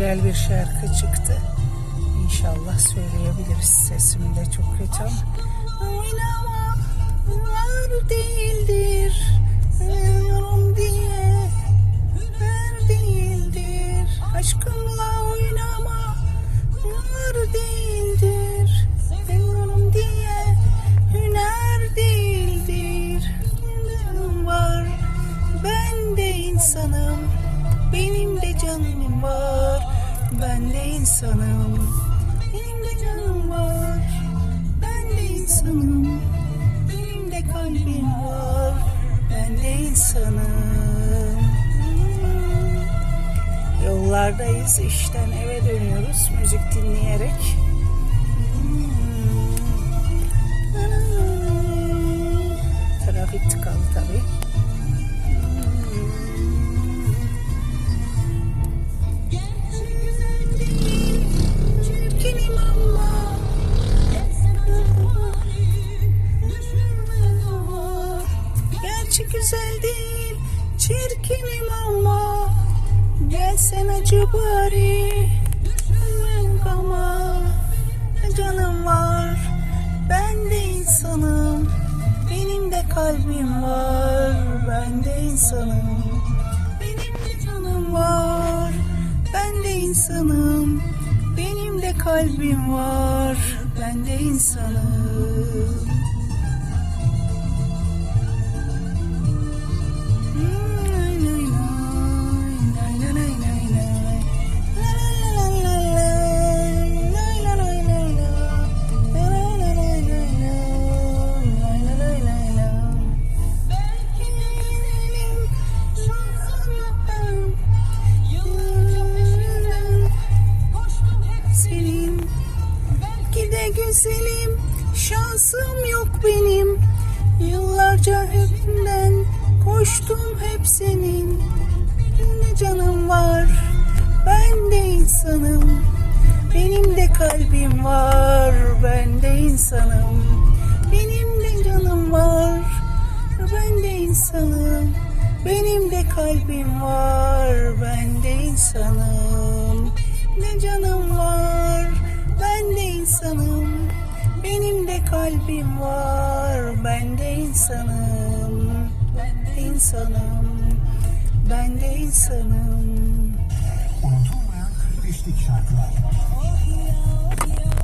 güzel bir şarkı çıktı. İnşallah söyleyebiliriz. Sesim de çok kötü ama. Oynama var değildir. Ölüyorum diye hüner değildir. Aşkımla oynama var değildir. Seviyorum diye hüner değildir. Canım var ben de insanım. Benim de canım var. Ben de insanım. Benim de canım var. Ben de insanım. Benim de kalbim var. Ben de insanım. Yollardayız işten eve dönüyoruz güzel değil Çirkinim ama Gelsen acı bari Düşünmek ama Canım var? Ben de insanım Benim de kalbim var. Ben de insanım Benim de canım var. Ben de insanım Benim de kalbim var. Ben de insanım güzelim şansım yok benim. Yıllarca hepimden koştum hep senin. De canım var ben de insanım. Benim de kalbim var ben de insanım. Benim de canım var ben de insanım. Benim de kalbim var ben de insanım. Ne canım var kalbim var, ben de insanım, ben de insanım, ben de insanım. Unutulmayan 45'lik şarkılar. Oh ya,